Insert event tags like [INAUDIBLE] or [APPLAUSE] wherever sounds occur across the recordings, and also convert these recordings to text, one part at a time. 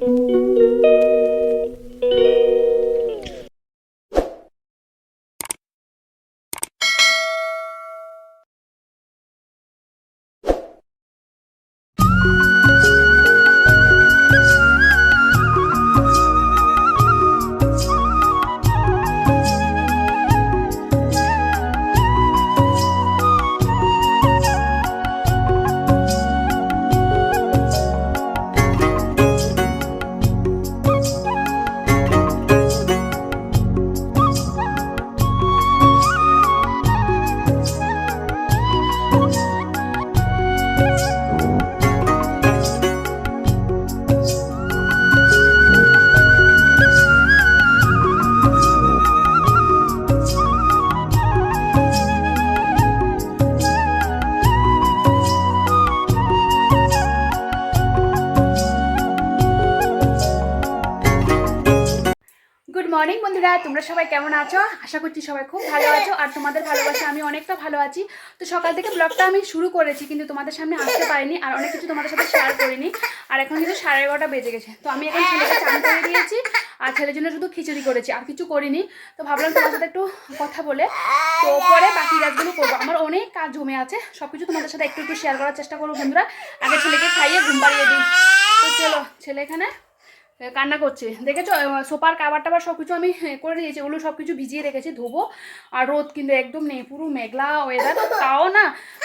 Good morning বন্ধুরা। তোমরা সবাই কেমন আছো? আশা করছি সবাই খুব ভালো আছো। আর তোমাদের ভালোবাসা, আমি অনেকটা ভালো আছি। তো সকাল থেকে ব্লগটা আমি শুরু করেছি, কিন্তু তোমাদের সামনে আসতে পারিনি আর অনেক কিছু তোমাদের সাথে শেয়ার করিনি। আর এখন কিন্তু সাড়ে এগারোটা বেজে গেছে। তো আমি এখন ছেলেকে চান করে দিয়েছি আর ছেলের জন্য শুধু খিচুড়ি করেছি, আর কিছু করিনি। তো ভাবলাম তোমার সাথে একটু কথা বলে। তো পরে বাকি কাজগুলো করব। আমার অনেক কাজ জমে আছে সব কিছু তোমাদের সাথে একটু একটু শেয়ার করার চেষ্টা করব বন্ধুরা। আগে ছেলেকে খাইয়ে ঘুম পাড়িয়ে দিই। তো চলো, ছেলে এখানে। কান্না করছে। দেখেছ? সোফার কাবার টাবার সব কিছু আমি করে দিয়েছি। ওগুলো সব কিছু ভিজিয়ে রেখেছি, ধোবো। আর রোদ কিন্তু একদম নেই, পুরো মেঘলা ওয়েদার তাও না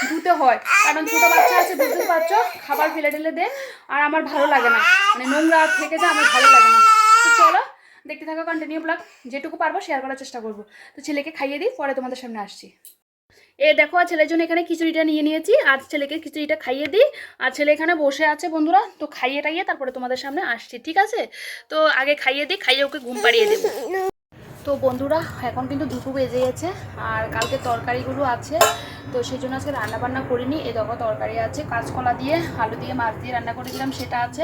ধুতে হয়। কারণ ছোটো বাচ্চা আছে বুঝতে পারছ? খাবার ফেলে টেলে দে। আর আমার ভালো লাগে না। মানে নোংরা থেকে যা আমার ভালো লাগে না। তো চলো, দেখতে থাকো কন্টিনিউ ব্লগ যেটুকু পারব শেয়ার করার চেষ্টা করব। তো ছেলেকে খাইয়ে দিই, পরে তোমাদের সামনে আসছি। এ দেখো ছেলের জন্য এখানে খিচুড়িটা নিয়ে নিয়েছি। আর ছেলেকে খিচুড়িটা খাইয়ে দিই। আর ছেলে এখানে বসে আছে বন্ধুরা, তো খাইয়ে টাইয়ে তারপরে তোমাদের সামনে আসছি, ঠিক আছে? তো আগে খাইয়ে দিই, খাইয়ে ওকে ঘুম পাড়িয়ে দেবো। তো বন্ধুরা, এখন কিন্তু দুপুর বেজে গেছে আর কালকে তরকারিগুলো আছে। তো সেই জন্য আজকে রান্না বান্না করিনি এই দেখো তরকারি আছে, কাঁচকলা দিয়ে, আলু দিয়ে, মাছ দিয়ে রান্না করেছিলাম, সেটা আছে।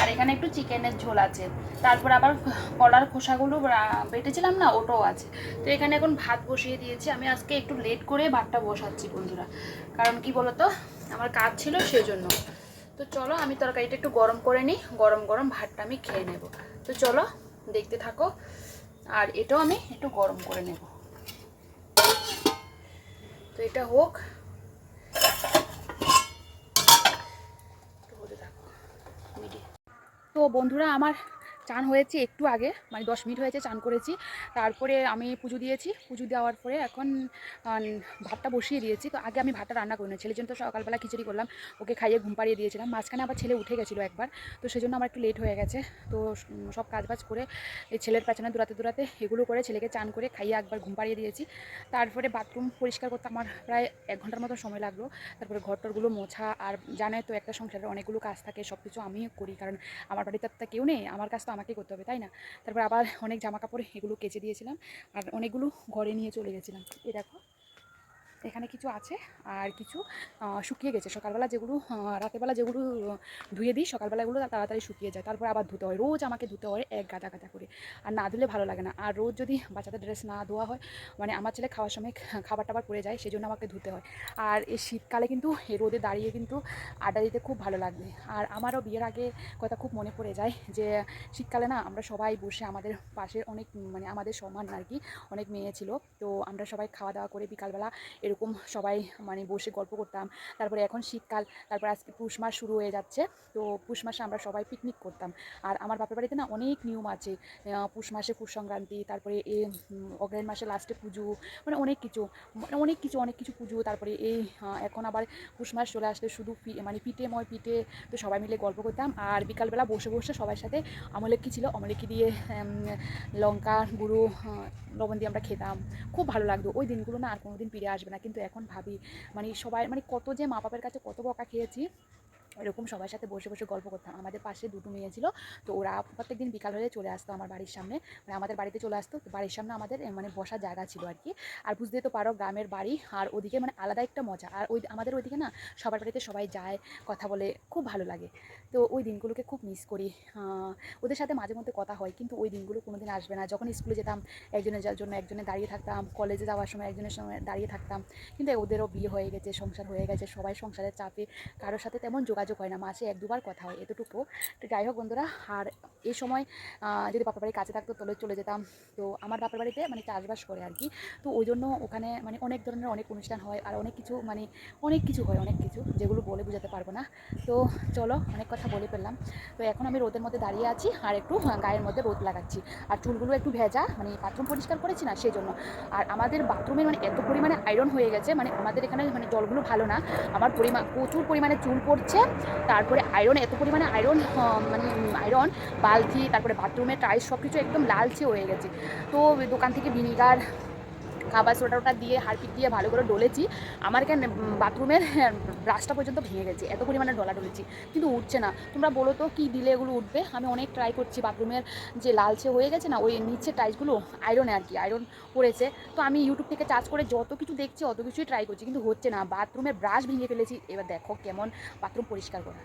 আর এখানে একটু চিকেনের ঝোল আছে। তারপর আবার কলার খোসাগুলো বেটেছিলাম না, ওটাও আছে। তো এখানে এখন ভাত বসিয়ে দিয়েছি। আমি আজকে একটু লেট করে ভাতটা বসাচ্ছি বন্ধুরা। কারণ কি বলতো, আমার কাজ ছিল সেই জন্য। তো চলো, আমি তরকারিটা একটু গরম করে নিই, গরম গরম ভাতটা আমি খেয়ে নেব। তো চলো, দেখতে থাকো। আর এটাও আমি একটু গরম করে নেব। তো এটা হোক। তো বন্ধুরা আমার চান হয়েছে একটু আগে মানে দশ মিনিট হয়েছে চান করেছি। তারপরে আমি পুজো দিয়েছি, পুজো দেওয়ার পরে এখন ভাতটা বসিয়ে দিয়েছি। তো আগে আমি ভাতটা রান্না করি ছেলের জন্য তো সকালবেলা খিচুড়ি করলাম, ওকে খাইয়ে ঘুম পাড়িয়ে দিয়েছিলাম। মাঝখানে আবার ছেলে উঠে গেছিল একবার, তো সেই জন্য আমার একটু লেট হয়ে গেছে। তো সব কাজ বাজ করে এই ছেলের পেছনে দৌড়াতে দৌড়াতে এগুলো করে ছেলেকে চান করে খাইয়ে একবার ঘুম পাড়িয়ে দিয়েছি। তারপরে বাথরুম পরিষ্কার করতে আমার প্রায় এক ঘণ্টার মতো সময় লাগল। তারপরে ঘরটরগুলো মোছা আর জানাই তো একটা সংসারের অনেকগুলো কাজ থাকে সব কিছু আমিও করি। কারণ আমার বাড়িতে তো কেউ নেই, আমার কাজ তো আমাকেই করতে হবে, তাই না? তারপর আবার অনেক জামা কাপড় এগুলো কেচে দিয়েছিলাম, আর অনেকগুলো ঘরে নিয়ে চলে গেছিলাম। এই দেখো এখানে কিছু আছে আর কিছু শুকিয়ে গেছে। সকালবেলা যেগুলো রাতেরবেলা যেগুলো ধুয়ে দিই সকালবেলা এগুলো তাড়াতাড়ি শুকিয়ে যায়। তারপর আবার ধুতে হয়। রোজ আমাকে ধুতে হয় এক গাদা গাদা করে। আর না ধুলে ভালো লাগে না। আর রোজ যদি বাচ্চাদের ড্রেস না ধোয়া হয় মানে আমার ছেলে খাওয়ার সময় খাবার টাবার পড়ে যায় সেই জন্য আমাকে ধুতে হয়। আর এই শীতকালে কিন্তু এই রোদে দাঁড়িয়ে কিন্তু আড্ডা দিতে খুব ভালো লাগবে আর আমারও বিয়ের আগে কথা খুব মনে পড়ে যায় যে, শীতকালে না আমরা সবাই বসে আমাদের পাশের অনেক মানে আমাদের সমান আর কি, অনেক মেয়ে ছিল। তো আমরা সবাই খাওয়া দাওয়া করে বিকালবেলা এরকম সবাই মানে বসে গল্প করতাম। তারপরে এখন শীতকাল তারপর আজকে পুষ মাস শুরু হয়ে যাচ্ছে। তো পুষ মাসে আমরা সবাই পিকনিক করতাম। আর আমার বাপের বাড়িতে না অনেক নিয়ম আছে। পুষ মাসে পুষ সংক্রান্তি তারপরে এ উম, অগ্রহায়ণ মাসে লাস্টে পুজো মানে অনেক কিছু মানে অনেক কিছু অনেক কিছু পুজো তারপরে এই এখন আবার পুষ মাস চলে আসলে শুধু মানে পিঠে ময় পিঠে তো সবাই মিলে গল্প করতাম। আর বিকালবেলা বসে বসে সবার সাথে আমলেকি ছিল আমলেকি দিয়ে লঙ্কা গুঁড়ো লবণ দিয়ে আমরা খেতাম। খুব ভালো লাগতো। ওই দিনগুলো না আর কোনোদিন ফিরে আসবে না। কিন্তু এখন ভাবি মানে সবাই মানে কত যে মা বাবার কাছে কত বকা খেয়েছি এরকম সবার সাথে বসে বসে গল্প করতাম। আমাদের পাশে দুটো মেয়ে ছিল, তো ওরা প্রত্যেকদিন বিকাল হলে চলে আসতো আমার বাড়ির সামনে। মানে আমাদের বাড়িতে চলে আসতো বাড়ির সামনে আমাদের মানে বসার জায়গা ছিল আর কি। আর বুঝতে তো পারো গ্রামের বাড়ি, আর ওদিকে মানে আলাদা একটা মজা। আর ওই আমাদের ওইদিকে না, সবার বাড়িতে সবাই যায়, কথা বলে, খুব ভালো লাগে। তো ওই দিনগুলোকে খুব মিস করি। ওদের সাথে মাঝে মধ্যে কথা হয়, কিন্তু ওই দিনগুলো কোনো দিন আসবে না। যখন স্কুলে যেতাম, একজনের জন্য একজনে দাঁড়িয়ে থাকতাম কলেজে যাওয়ার সময় একজনের সময় দাঁড়িয়ে থাকতাম। কিন্তু ওদেরও বিয়ে হয়ে গেছে, সংসার হয়ে গেছে, সবাই সংসারের চাপে, কারোর সাথে তেমন যোগাযোগ যোগাযোগ হয় না মাসে এক দুবার কথা হয় এতটুকু। তো যাই হোক বন্ধুরা, আর এই সময় যদি বাপের বাড়ি কাছে থাকতো তাহলে চলে যেতাম। তো আমার বাপের বাড়িতে মানে চাষবাস করে আর কি। তো ওই জন্য ওখানে মানে অনেক ধরনের অনেক অনুষ্ঠান হয় আর অনেক কিছু মানে অনেক কিছু হয়, অনেক কিছু যেগুলো বলে বোঝাতে পারব না। তো চলো অনেক কথা বলে ফেললাম। তো এখন আমি রোদের মধ্যে দাঁড়িয়ে আছি আর একটু গায়ের মধ্যে রোদ লাগাচ্ছি। আর চুলগুলো একটু ভেজা মানে বাথরুম পরিষ্কার করেছি না সেই জন্য আর আমাদের বাথরুমে মানে এত পরিমাণে আয়রন হয়ে গেছে মানে আমাদের এখানে মানে জলগুলো ভালো না। আমার পরিমাণ প্রচুর পরিমাণে চুল পড়ছে। তারপরে আয়রন এত পরিমাণে আয়রন মানে আয়রন বালতি, তারপরে বাথরুমের টাইস সব কিছু একদম লালচে হয়ে গেছে। তো দোকান থেকে ভিনিগার খাবার সোডা ওটা দিয়ে হারপিক দিয়ে ভালো করে ডলেছি। আমার কেন বাথরুমের ব্রাশটা পর্যন্ত ভেঙে গেছে, এত পরিমাণে ডলা ডলেছি, কিন্তু উঠছে না। তোমরা বলো তো, কী দিলে এগুলো উঠবে? আমি অনেক ট্রাই করছি বাথরুমের যে লালচে হয়ে গেছে না, ওই নিচে টাইলসগুলো আয়রনে আর কি আয়রন পড়েছে। তো আমি ইউটিউব থেকে চার্জ করে যত কিছু দেখছি, অত কিছুই ট্রাই করছি, কিন্তু হচ্ছে না। বাথরুমের ব্রাশ ভেঙে ফেলেছি। এবার দেখো কেমন বাথরুম পরিষ্কার করা।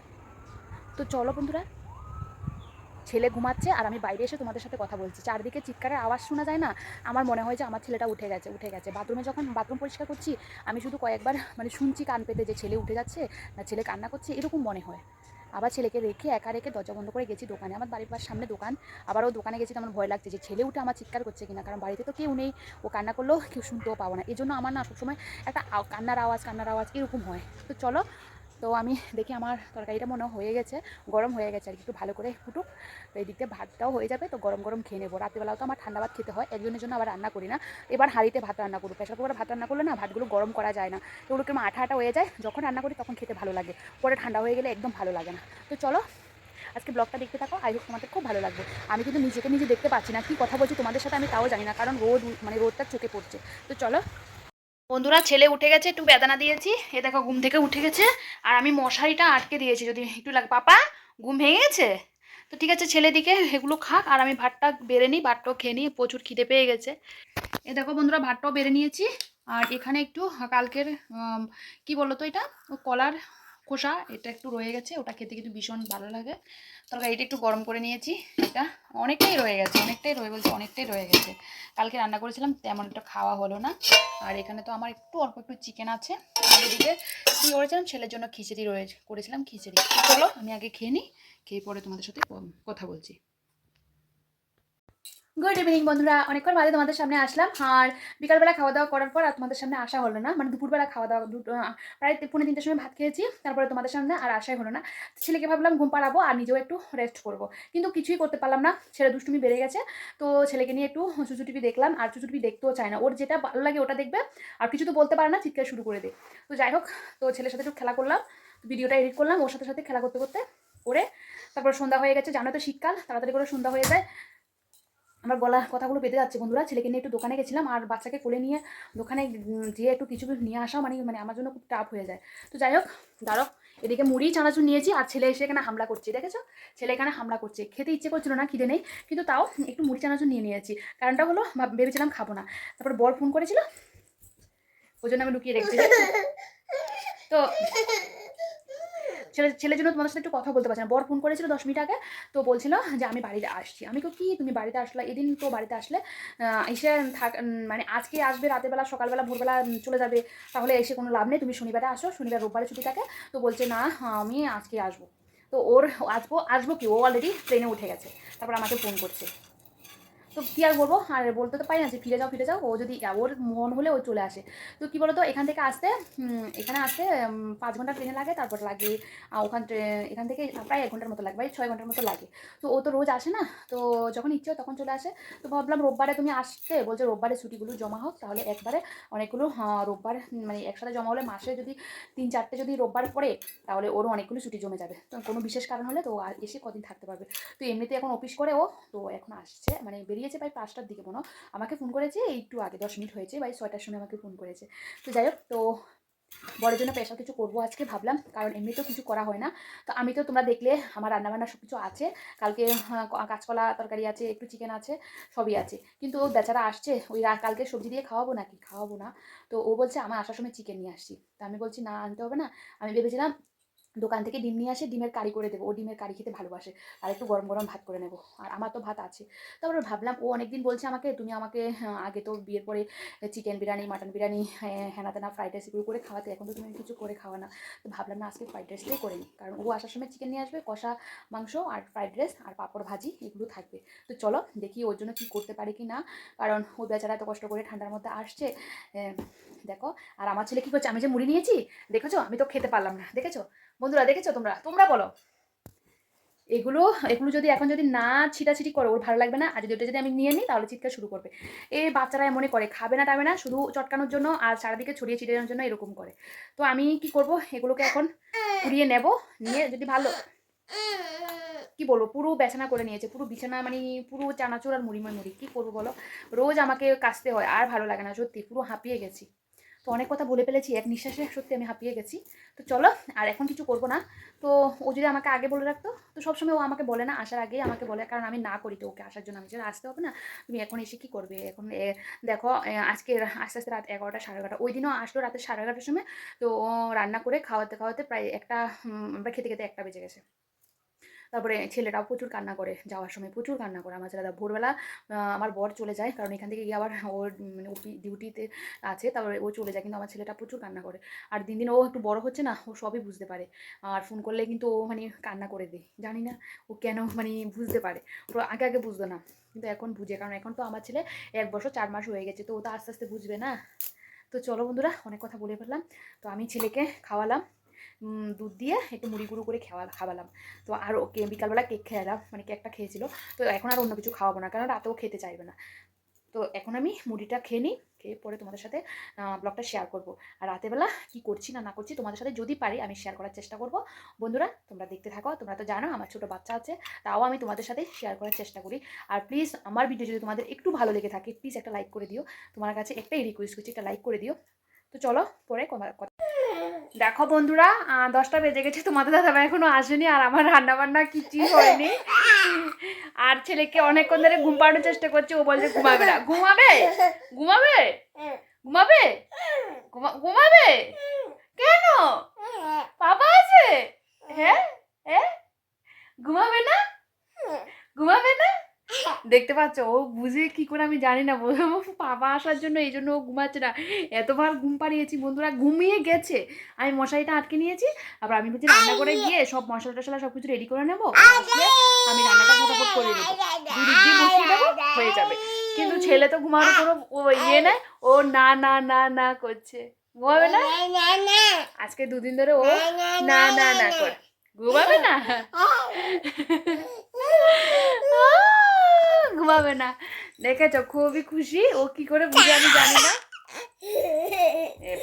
তো চলো বন্ধুরা ছেলে ঘুমাচ্ছে আর আমি বাইরে এসে তোমাদের সাথে কথা বলছি। চারদিকে চিৎকারের আওয়াজ শোনা যায় না? আমার মনে হয় যে আমার ছেলেটা উঠে গেছে উঠে গেছে। বাথরুমে যখন, বাথরুম পরিষ্কার করছি, আমি শুধু কয়েকবার মানে শুনছি কান পেতে যে ছেলে উঠে যাচ্ছে না ছেলে কান্না করছে, এরকম মনে হয়। আবার ছেলেকে রেখে একা রেখে দরজা বন্ধ করে গেছি দোকানে। আমার বাড়ির পাশ সামনে দোকান। আবারও দোকানে গেছি তো আমার ভয় লাগছে যে ছেলে উঠে আমার চিৎকার করছে কিনা। কারণ বাড়িতে তো কেউ নেই, ও কান্না করলেও কেউ শুনতেও পাবো না। এই জন্য আমার না সবসময় একটা কান্নার আওয়াজ কান্নার আওয়াজ এরকম হয়। তো চলো তো আমি দেখি আমার তরকারিটা মনে হয়ে গেছে, গরম হয়ে গেছে আর একটু ভালো করে ফুটুক। তো এই দিক দিয়ে ভাতটাও হয়ে যাবে, তো গরম গরম খেয়ে নেব। রাত্রিবেলাও তো আমার ঠান্ডা ভাত খেতে হয় একজনের জন্য আবার রান্না করি না। এবার হাঁড়িতে ভাত রান্না করব। প্রেশার কুকারে ভাত রান্না করলে না ভাতগুলো গরম করা যায় না। তো ওগুলো কেমন আঠা আঠা হয়ে যায়, যখন রান্না করি তখন খেতে ভালো লাগে। পরে ঠান্ডা হয়ে গেলে একদম ভালো লাগে না। তো চলো, আজকে ব্লগটা দেখতে থাকো। আই হোপ তোমাদের খুব ভালো লাগবে। আমি কিন্তু নিজেকে নিজে দেখতে পাচ্ছি না, কি কথা বলছি তোমাদের সাথে আমি তাও জানি না, কারণ রোদ মানে রোদটা চোখে পড়ছে। তো চলো বন্ধুরা, ছেলে উঠে গেছে, একটু বেদানা দিয়েছি। এ দেখো, ঘুম থেকে উঠে গেছে। আর আমি মশারিটা আটকে দিয়েছি, যদি একটু লাগে। পাপা, ঘুম ভেঙে গেছে তো ঠিক আছে, ছেলে দিকে এগুলো খাক। আর আমি ভাতটা বেড়ে নিই, ভাতটাও খেয়ে নিই, প্রচুর খিদে পেয়ে গেছে। এ দেখো বন্ধুরা, ভাতটাও বেড়ে নিয়েছি। আর এখানে একটু, কালকের কি বলতো এটা? কলার খোসা, এটা একটু রয়ে গেছে, ওটা খেতে কিন্তু ভীষণ ভালো লাগে। তরকারিটা একটু গরম করে নিয়েছি, এটা অনেকটাই রয়ে গেছে, অনেকটাই রয়ে বলছে অনেকটাই রয়ে গেছে। কালকে রান্না করেছিলাম, তেমন একটা খাওয়া হলো না। আর এখানে তো আমার একটু অল্প একটু চিকেন আছে। আর এদিকে কী করেছিলাম, ছেলের জন্য খিচুড়ি রয়ে করেছিলাম, খিচুড়ি। চলো, আমি আগে খেয়ে নিই, খেয়ে পরে তোমাদের সাথে কথা বলছি। গুড ইভিনিং বন্ধুরা। অনেকক্ষণ বাদে তোমাদের সামনে আসলাম। আর বিকালবেলা খাওয়া দাওয়া করার পর আর তোমাদের সামনে আসা হলো না। মানে দুপুরবেলা খাওয়া দাওয়া দুটো প্রায় পৌনে তিনটের সময় ভাত খেয়েছি। তারপরে তোমাদের সামনে আর আসাই হলো না। ছেলেকে ভাবলাম ঘুম পাড়াবো আর নিজেও একটু রেস্ট করব। কিন্তু কিছুই করতে পারলাম না। ছেলে দুষ্টুমি বেড়ে গেছে। তো ছেলেকে নিয়ে একটু চুচু টিভি দেখলাম। আর চুচু টিভি দেখতেও চায় না। ওর যেটা ভালো লাগে ওটা দেখবে। আর কিছু তো বলতে পারে না। চিৎকার শুরু করে দে। তো যাই হোক, তো ছেলের সাথে একটু খেলা করলাম। ভিডিওটা এডিট করলাম। ওর সাথে সাথে খেলা করতে করতে করে তারপর সন্ধ্যা হয়ে গেছে। জানো তো শীতকাল। তাড়াতাড়ি করে সন্ধ্যা হয়ে যায়। আমার গলা কথাগুলো পেতে যাচ্ছে বন্ধুরা। ছেলেকে নিয়ে একটু দোকানে গেছিলাম আর বাচ্চাকে কোলে নিয়ে দোকানে যেয়ে একটু কিছু নিয়ে আসা মানে মানে আমার জন্য খুব টাফ হয়ে যায়। তো যাই হোক দাঁড়ো এদিকে মুড়ি, চানাচুর নিয়েছি আর ছেলে এসে এখানে হামলা করছে, দেখেছ? ছেলে এখানে হামলা করছে। খেতে ইচ্ছে করছিল না, খিদে নেই, কিন্তু তাও একটু মুড়ি, চানাচুর নিয়ে নিয়েছি। কারণটা হলো ভেবেছিলাম খাব না। তারপর বর ফোন করেছিল, ওই জন্য আমি লুকিয়ে রেখেছি তো ছেলে, ছেলের জন্য তোমাদের সাথে একটু কথা বলতে পারছি না। বর ফোন করেছিল দশ মিনিট আগে, তো বলছিল যে আমি বাড়িতে আসছি। আমি তো কি? তুমি বাড়িতে আসলে? এদিন তো বাড়িতে আসলে এসে থাক মানে আজকে আসবে রাতেরবেলা, সকালবেলা, ভোরবেলা চলে যাবে। তাহলে এসে কোনো লাভ নেই, তুমি শনিবারে আসো। শনিবার, রোববারে ছুটি থাকে। তো বলছে, না, আমি আজকে আসব। তো ওর আসব আসব কি? ও অলরেডি ট্রেনে উঠে গেছে। তারপর আমাকে ফোন করছে। তো কী আর বলব? আর বলতে তো পারি না যে ফিরে যাও ফিরে যাও। ও যদি, ওর মন হলে ও চলে আসে। তো কী বলতো, এখান থেকে আসতে এখানে আসতে পাঁচ ঘণ্টা ট্রেনে লাগে, তারপর লাগে ওখান এখান থেকে প্রায় এক ঘণ্টার মতো লাগে প্রায় ছয় ঘণ্টার মতো লাগে। তো ও তো রোজ আসে না? তো যখন ইচ্ছে হয় তখন চলে আসে। তো ভাবলাম রোববারে তুমি আসতে, বলছে রোববারে ছুটিগুলো জমা হোক, তাহলে একবারে অনেকগুলো রোববার মানে একসাথে জমা হলে মাসে যদি তিন, চারটে যদি রোববার পড়ে, তাহলে ওরও অনেকগুলো ছুটি জমে যাবে। তো কোনো বিশেষ কারণ হলে তো এসে কদিন থাকতে পারবে। তো এমনিতে এখন অফিস করে ও, তো এখন আসছে মানে বেরিয়েছে প্রায় পাঁচটার দিকে মনে আমাকে ফোন করেছে একটু আগে দশ মিনিট হয়েছে বা ছয়টার সময় আমাকে ফোন করেছে। তো যাই হোক তো বড়ের জন্য স্পেশাল কিছু করব আজকে ভাবলাম কারণ এমনিতেও কিছু করা হয় না। তো আমি তো তোমরা দেখলে আমার রান্নাবান্না সব কিছু আছে। কালকে আহ, কাঁচকলা তরকারি আছে একটু চিকেন আছে সবই আছে। কিন্তু ও বেচারা আসছে ওই কালকে সবজি দিয়ে খাওয়াবো নাকি? খাওয়াবো না। তো ও বলছে আমার আসার সময় চিকেন নিয়ে আসছি। তো আমি বলছি না আনতে হবে না। আমি ভেবেছিলাম দোকান থেকে ডিম নিয়ে আসে ডিমের কারি করে দেবো। ও ডিমের কারি খেতে ভালোবাসে। আর একটু গরম গরম ভাত করে নেব। আর আমার তো ভাত আছে। তারপরে ভাবলাম ও অনেকদিন বলছে আমাকে তুমি আমাকে হ্যাঁ, আগে তো বিয়ের পরে চিকেন বিরিয়ানি মাটন বিরিয়ানি হ্যাঁ, হেনা তেনা ফ্রাইড রাইস এগুলো করে খাওয়াতে। এখন তো তুমি কিছু করে খাওয়া না। তো ভাবলাম না আজকে ফ্রাইড রাইসটাই করে নিই। কারণ ও আসার সময় চিকেন নিয়ে আসবে কষা মাংস আর ফ্রাইড রাইস আর পাঁপড় ভাজি এগুলো থাকবে। তো চলো দেখি ওর জন্য কী করতে পারে কি না। কারণ ও বেচারা এত কষ্ট করে ঠান্ডার মধ্যে আসছে দেখো। আর আমার ছেলে কী করছে? আমি যে মুড়ি নিয়েছি দেখেছ? আমি তো খেতে পারলাম না দেখেছ? বন্ধুরা দেখেছ তোমরা? তোমরা বলো। এগুলো এগুলো যদি এখন যদি না ছিটাছিটি করো, ওর ভালো লাগবে না। আর যদি ওটা যদি আমি নিয়ে নিই, তাহলে চিৎকার শুরু করবে। এই বাচ্চারা মনে করে, খাবে না, টাবে না, শুধু চটকানোর জন্য আর চারিদিকে ছড়িয়ে ছিটানোর জন্য এরকম করে। তো আমি কি করব? এগুলোকে এখন কুড়িয়ে নেব, নিয়ে যদি ভালো কি বলব, পুরো বেছানা করে নিয়েছে, পুরো বিছানা মানে পুরো চানাচুর আর মুড়িময় মুড়ি। কি করব বলো? রোজ আমাকে কাচতে হয়, আর ভালো লাগে না, সত্যি, পুরো হাঁপিয়ে গেছি। তো অনেক কথা বলে ফেলেছি, এক নিঃশ্বাসে সত্যি আমি হাঁপিয়ে গেছি। তো চলো, আর এখন কিছু করব না। তো ও যদি আমাকে আগে বলে রাখতো, তো সবসময় ও আমাকে বলে না, আসার আগেই আমাকে বলে, কারণ আমি না করি তো ওকে আসার জন্য। আমি যেন আসতে হবে না, তুমি এখন এসে কি করবে? এখন দেখো আজকে আস্তে আস্তে রাত এগারোটা, সাড়ে এগারোটা। ওই দিনও আসলো রাতে সাড়ে এগারোটার সময়। তো রান্না করে খাওয়াতে খাওয়াতে প্রায় একটা আমরা খেতে খেতে একটা বেজে গেছে। তারপরে ছেলেরাও প্রচুর কান্না করে যাওয়ার সময়, প্রচুর কান্না করে। আমার ছেলেটা ভোরবেলা আমার বর চলে যায়, কারণ এখান থেকে গিয়ে আবার [LAUGHS] ওর মানে ওপি ডিউটিতে আছে, তারপরে ও চলে যায়, কিন্তু আমার ছেলেটা প্রচুর কান্না করে। আর দিন দিন ও একটু বড় হচ্ছে না, ও সবই বুঝতে পারে। আর ফোন করলে কিন্তু ও মানে কান্না করে দেয়, জানি না ও কেন মানে বুঝতে পারে। ও আগে আগে বুঝতো না, কিন্তু এখন বুঝে, কারণ এখন তো আমার ছেলে এক বছর চার মাস হয়ে গেছে, তো ও তো আস্তে আস্তে বুঝবে না। তো চলো বন্ধুরা, অনেক কথা বলে ফেললাম। তো আমি ছেলেকে খাওয়ালাম দুধ দিয়ে একটু মুড়ি গুঁড়ো করে খাওয়া, খাওয়ালাম। তো আর ওকে বিকালবেলা কেক খেলাম মানে কেকটা খেয়েছিল। তো এখন আর অন্য কিছু খাওয়াবো না, কারণ রাতেও খেতে চাইবে না। তো এখন আমি মুড়িটা খেয়ে নিই, খেয়ে পরে তোমাদের সাথে ব্লগটা শেয়ার করব। আর রাতেবেলা কি করছি না না করছি তোমাদের সাথে যদি পারি আমি শেয়ার করার চেষ্টা করব। বন্ধুরা, তোমরা দেখতে থাকো, তোমরা তো জানো আমার ছোটো বাচ্চা আছে, তাও আমি তোমাদের সাথে শেয়ার করার চেষ্টা করি। আর প্লিজ আমার ভিডিও যদি তোমাদের একটু ভালো লেগে থাকে প্লিজ একটা লাইক করে দিও। তোমার কাছে একটাই রিকোয়েস্ট করছি, একটা লাইক করে দিও। তো চলো, পরে কথা দেখো বন্ধুরা দশটা বেজে গেছে, তোমাদের দাদা এখনও আসেনি আর আমার রান্না বান্না কিছুই হয়নি। আর ছেলেকে অনেকক্ষণ ধরে ঘুম পাড়ানোর চেষ্টা করছে, ও বলছে ঘুমাবে না। ঘুমাবে? ঘুমাবে? ঘুমাবে? ঘুমাবে? কেন? পাপা আছে? হ্যাঁ? হ্যাঁ? ঘুমাবে না? ঘুমাবে না? দেখতে পাচ্ছ? ও বুঝে কি করে আমি জানি না। পাপা আসার জন্য এই জন্য ও ঘুমাচ্ছে না। এতবার ঘুম পাড়িয়েছি বন্ধুরা ঘুমিয়ে গেছে। আমি মশারিটা আটকে নিয়েছি। আবার আমি বলছি রান্না করে গিয়ে সব মশলা টশলা সব কিছু রেডি করে নেব। আমি রান্নাটা ফটাফট করে দেবো দুধ দিয়ে বসিয়ে দেবো হয়ে যাবে। কিন্তু ছেলে তো ঘুমানোর কোনো ও ইয়ে নেই। ও না না না না করছে। ঘুমাবে না? আজকে দুদিন ধরে ও না না না করে। ঘুমাবে না? [LAUGHS] ঘুমাবে না। দেখেছ? খুবই খুশি। ও কি করে বুঝে আমি জানি না।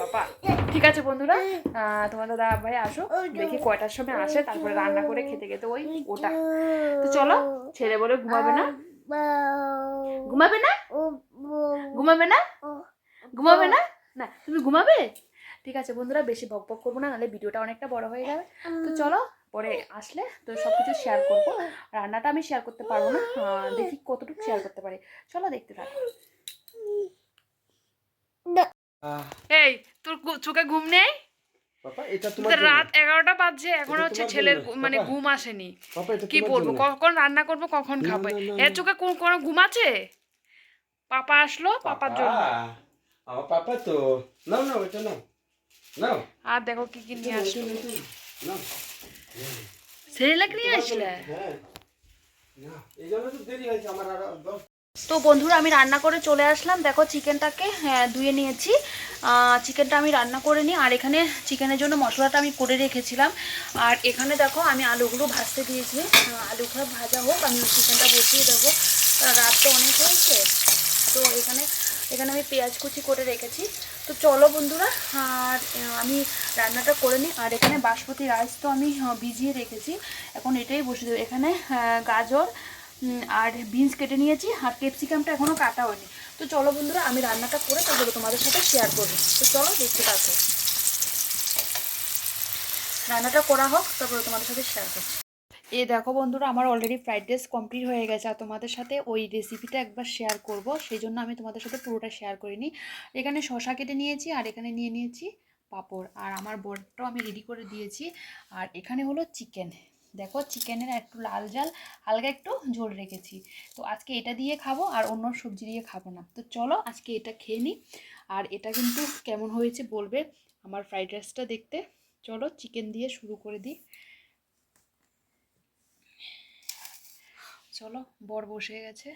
বাবা ঠিক আছে বন্ধুরা তোমার দাদা ভাই আসো। দেখি কয়টার সময় আসে তারপরে রান্না করে খেতে খেতে ওই ওটা। তো। চলো ছেলে বলে ঘুমাবে না। ঘুমাবে না? ঘুমাবে না? ঘুমাবে না? না তুমি ঘুমাবে? ঠিক আছে বন্ধুরা বেশি বক বক করব না নাহলে ভিডিওটা অনেকটা বড় হয়ে যাবে। তো চলো পরে আসলে তো সব কিছু শেয়ার করব। রান্নাটা আমি শেয়ার করতে পারব না। দেখি কতটুকু শেয়ার করতে পারি। চলো দেখতে থাকো। এই তোর চোখে ঘুম নেই। রাত এগারোটা বাজছে এখন হচ্ছে ছেলের মানে ঘুম আসেনি। কি বলব? কখন রান্না করব কখন খাবে? এর চোখে কোন কোনো ঘুম আছে? পাপা আসলো পাপার জন্য। আমার পাপা তো নাও নাও এটা নাও। নাও। আর দেখো কি কি নিয়ে আসলো। নাও। সেরেলাক নিয়ে আসলে হ্যাঁ। তো বন্ধুরা আমি রান্না করে চলে আসলাম। দেখো চিকেনটাকে হ্যাঁ ধুয়ে নিয়েছি। চিকেনটা আমি রান্না করে নিই। আর এখানে চিকেনের জন্য মশলাটা আমি করে রেখেছিলাম। আর এখানে দেখো আমি আলুগুলো ভাজতে দিয়েছি। আলুগুলো ভাজা হোক আমি চিকেনটা বসিয়ে দেবো। রাত তো অনেক হয়েছে। তো এখানে এখানে আমি পেঁয়াজ কুচি করে রেখেছি। তো চলো বন্ধুরা, আর আমি রান্নাটা করে নিই। আর এখানে বাসমতি রাইস তো আমি ভিজিয়ে রেখেছি। এখন এটাই বসে দেবো। এখানে গাজর আর বিনস কেটে নিয়েছি। আর ক্যাপসিকামটা এখনও কাটা হয়নি। তো চলো বন্ধুরা, আমি রান্নাটা করে তারপরে তোমাদের সাথে শেয়ার করব। তো চলো দেখতে পাচ্ছ রান্নাটা করা হোক, তারপরে তোমাদের সাথে শেয়ার করছি। এই দেখো বন্ধুরা, আমার অলরেডি ফ্রাইড রাইস কমপ্লিট হয়ে গেছে আর তোমাদের সাথে ওই রেসিপিটা একবার শেয়ার করব। সেই জন্য আমি তোমাদের সাথে পুরোটা শেয়ার করিনি। এখানে শশা কেটে নিয়েছি আর এখানে নিয়ে নিয়েছি পাঁপড়। আর আমার বরটাও আমি রেডি করে দিয়েছি। আর এখানে হলো চিকেন দেখো চিকেনের একটু লাল জাল, হালকা একটু ঝোল রেখেছি। তো আজকে এটা দিয়ে খাব আর অন্য সবজি দিয়ে খাব না। তো চলো আজকে এটা খেয়ে নিই আর এটা কিন্তু কেমন হয়েছে বলবে আমার ফ্রাইড রাইসটা দেখতে। চলো চিকেন দিয়ে শুরু করে দিই। চলো বর বসে গেছে।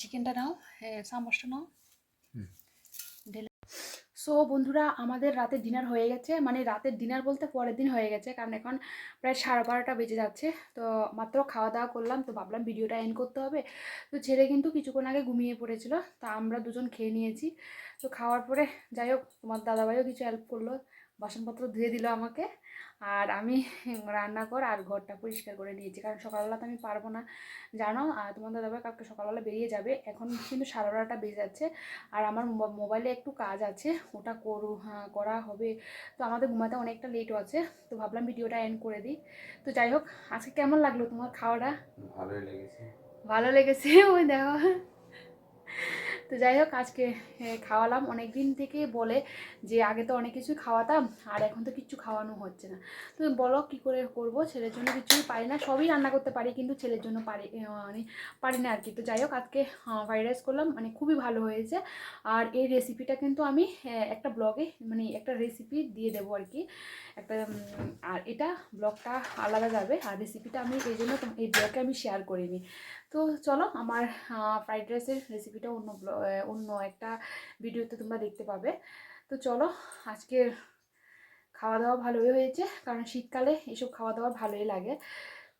চিকেনটা নাও হ্যাঁ চামচটা নাও। সো বন্ধুরা আমাদের রাতের ডিনার হয়ে গেছে। মানে রাতের ডিনার বলতে পরের দিন হয়ে গেছে কারণ এখন প্রায় সাড়ে বারোটা বেজে যাচ্ছে। তো মাত্র খাওয়া দাওয়া করলাম তো ভাবলাম ভিডিওটা এন্ড করতে হবে। তো ছেলে কিন্তু কিছুক্ষণ আগে ঘুমিয়ে পড়েছিল তা আমরা দুজন খেয়ে নিয়েছি। তো খাওয়ার পরে যাই হোক তোমার দাদাভাইও কিছু হেল্প করল বাসনপত্র ধুয়ে দিল আমাকে। আর আমি রান্না কর আর ঘরটা পরিষ্কার করে নিয়েছি। কারণ সকালবেলা তো আমি পারব না। জানো আর তোমার দাদাভাই কালকে সকালবেলা বেরিয়ে যাবে। এখন কিন্তু সাড়ে বারোটা বেজে যাচ্ছে। আর আমার মোবাইলে একটু কাজ আছে। ওটা করু হ্যাঁ, করা হবে। তো আমাদের ঘুমাতে অনেকটা লেটও আছে। তো ভাবলাম ভিডিওটা এন্ড করে দিই। তো যাই হোক আজকে কেমন লাগল তোমার খাওয়াটা? ভালোই লেগেছে। ভালো লেগেছে? ওই দেখো। তো যাই হোক, আজকে খাওয়ালাম। অনেক দিন থেকে বলে যে, আগে তো অনেক কিছু খাওয়াতাম, আর এখন তো কিচ্ছু খাওয়ানো হচ্ছে না। তো বলো কি করে করব? ছেলের জন্য কিছুই পারি না, সবই রান্না করতে পারি, কিন্তু ছেলের জন্য পারি মানে পারি না আর কি তো যাই হোক, আজকে ফ্রাইড রাইস করলাম মানে খুবই ভালো হয়েছে। আর এই রেসিপিটা কিন্তু আমি একটা ব্লগে মানে একটা রেসিপি দিয়ে দেবো আর কি একটা আর এটা ব্লগটা আলাদা যাবে, আর রেসিপিটা আমি এই জন্য এই ব্লগে আমি শেয়ার করিনি। তো চলো আমার ফ্রাইড রাইসের রেসিপিটা অন্য অন্য একটা ভিডিওতে তোমরা দেখতে পাবে। তো চলো আজকের খাওয়া দাওয়া ভালোই হয়েছে, কারণ শীতকালে এসব খাওয়া দাওয়া ভালোই লাগে।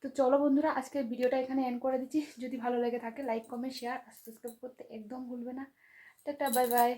তো চলো বন্ধুরা, আজকের ভিডিওটা এখানে এন্ড করে দিচ্ছি। যদি ভালো লেগে থাকে লাইক কমেন্ট শেয়ার সাবস্ক্রাইব করতে একদম ভুলবে না। Tata bye bye